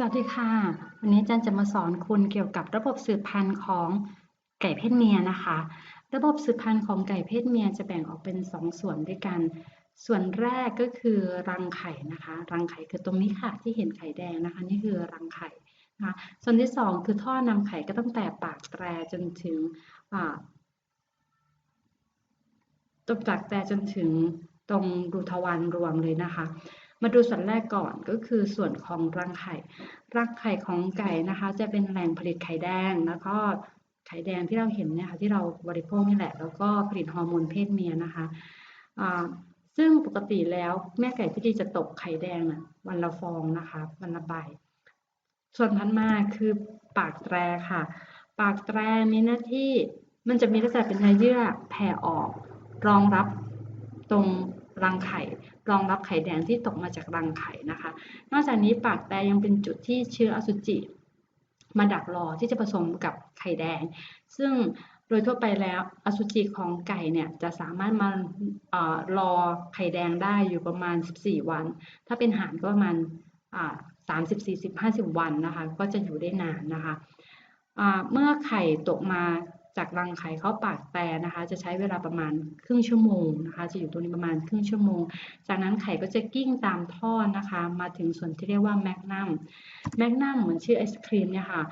สวัสดีค่ะ วันนี้จารย์จะมาสอนคุณเกี่ยวกับระบบสืบพันธุ์ของไก่เพศเมียนะคะ ระบบสืบพันธุ์ของไก่เพศเมียจะแบ่งออกเป็น2ส่วนด้วยกัน ส่วนแรกก็คือรังไข่นะคะ รังไข่คือตรงนี้ค่ะที่เห็นไข่แดงนะคะ นี่คือรังไข่นะคะส่วนที่ 2 คือท่อนำไข่ก็ตั้งแต่ปากแตรจนถึงตบจากแต่จนถึงตรงรูทวารรวมเลยนะคะ มาดูส่วนแรกก่อนก็คือส่วนของรังไข่ รังไข่ของไก่นะคะ จะเป็นแหล่งผลิตไข่แดงแล้วก็ไข่แดงที่เราเห็นเนี่ยค่ะที่เราบริโภคนี่แหละ แล้วก็ผลิตฮอร์โมนเพศเมียนะคะซึ่งปกติแล้วแม่ไก่ที่ดีจะตกไข่แดงนะวันละฟองนะคะวันละใบส่วนพันมาคือปากแตรค่ะ ปากแตรมีหน้าที่มันจะมีลักษณะเป็นเนื้อเยื่อแผ่ออก รองรับตรงรังไข่ รองรับไข่แดงที่ตกมาจากรังไข่นะคะ นอกจากนี้ปากแตยังเป็นจุดที่เชื้ออสุจิ มาดักรอที่จะผสมกับไข่แดง ซึ่งโดยทั่วไปแล้วอสุจิของไก่เนี่ยจะสามารถมารอไข่แดงได้อยู่ประมาณ 14 วัน ถ้าเป็นห่านก็ประมาณ30 40 50วันนะคะ ก็จะอยู่ได้นานนะคะเมื่อไข่ตกมา จากรังไข่เข้าปากแต่นะคะ จะใช้เวลาประมาณครึ่งชั่วโมงนะคะ จะอยู่ตรงนี้ประมาณครึ่งชั่วโมง จากนั้นไข่ก็จะกิ้งตามท่อนะคะ มาถึงส่วนที่เรียกว่าแมกนัมแมกนัมเหมือนชื่อไอศครีมเนี่ยค่ะ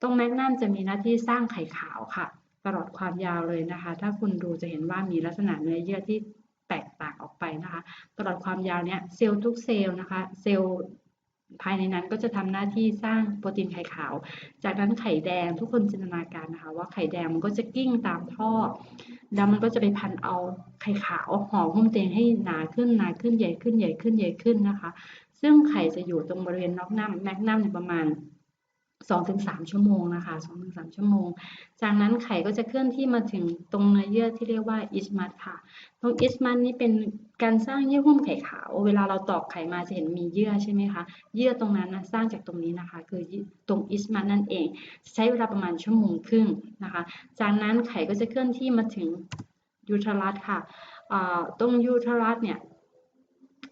ตรงแมกนัมจะมีหน้าที่สร้างไข่ขาวค่ะ ตลอดความยาวเลยนะคะ ถ้าคุณดูจะเห็นว่ามีลักษณะเนื้อเยื่อที่แตกต่างออกไปนะคะ ตลอดความยาวเนี้ยเซลล์ทุกเซลล์นะคะ เซลล์ ภายในนั้นก็จะทำหน้าที่สร้างโปรตีนไข่ขาว จากนั้นไข่แดงทุกคนจินตนาการนะคะ ว่าไข่แดงมันก็จะกิ้งตามท่อ แล้วมันก็จะไปพันเอาไข่ขาวห่อหุ้มเตียงให้หนาขึ้นหนาขึ้นใหญ่ขึ้นใหญ่ขึ้นใหญ่ขึ้นนะคะ ซึ่งไข่จะอยู่ตรงบริเวณนอกน้ำแมกนัมประมาณ 2-3 ชั่วโมงนะคะ2-3 ชั่วโมง จากนั้นไข่ก็จะเคลื่อนที่มาถึงตรงเนื้อเยื่อที่เรียกว่าอิสมัตค่ะ ตรงอิสมัตนี้เป็นการสร้างเยื่อหุ้มไข่ขาว เวลาเราตอกไข่มาจะเห็นมีเยื่อใช่ไหมคะ เยื่อตรงนั้นนะสร้างจากตรงนี้นะคะ คือตรงอิสมัตนั่นเอง ใช้เวลาประมาณชั่วโมงครึ่งนะคะ จากนั้นไข่ก็จะเคลื่อนที่มาถึงยูทรัสค่ะตรงยูทรัสเนี่ย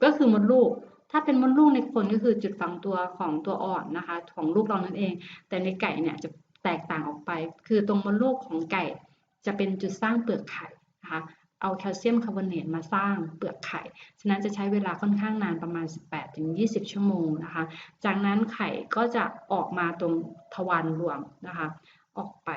ก็คือมดลูก ถ้าเป็นมดลูกในคนก็คือจุดฝังตัวของตัวอ่อนนะคะ ของลูกเรานั่นเอง แต่ในไก่เนี่ยจะแตกต่างออกไป คือตรงมดลูกของไก่จะเป็นจุดสร้างเปลือกไข่นะคะเอาแคลเซียมคาร์บอเนตมาสร้างเปลือกไข่ ฉะนั้นจะใช้เวลาค่อนข้างนานประมาณ 18-20 ชั่วโมงนะคะ จากนั้นไข่ก็จะออกมาตรงทวารรวมนะคะ ออกไป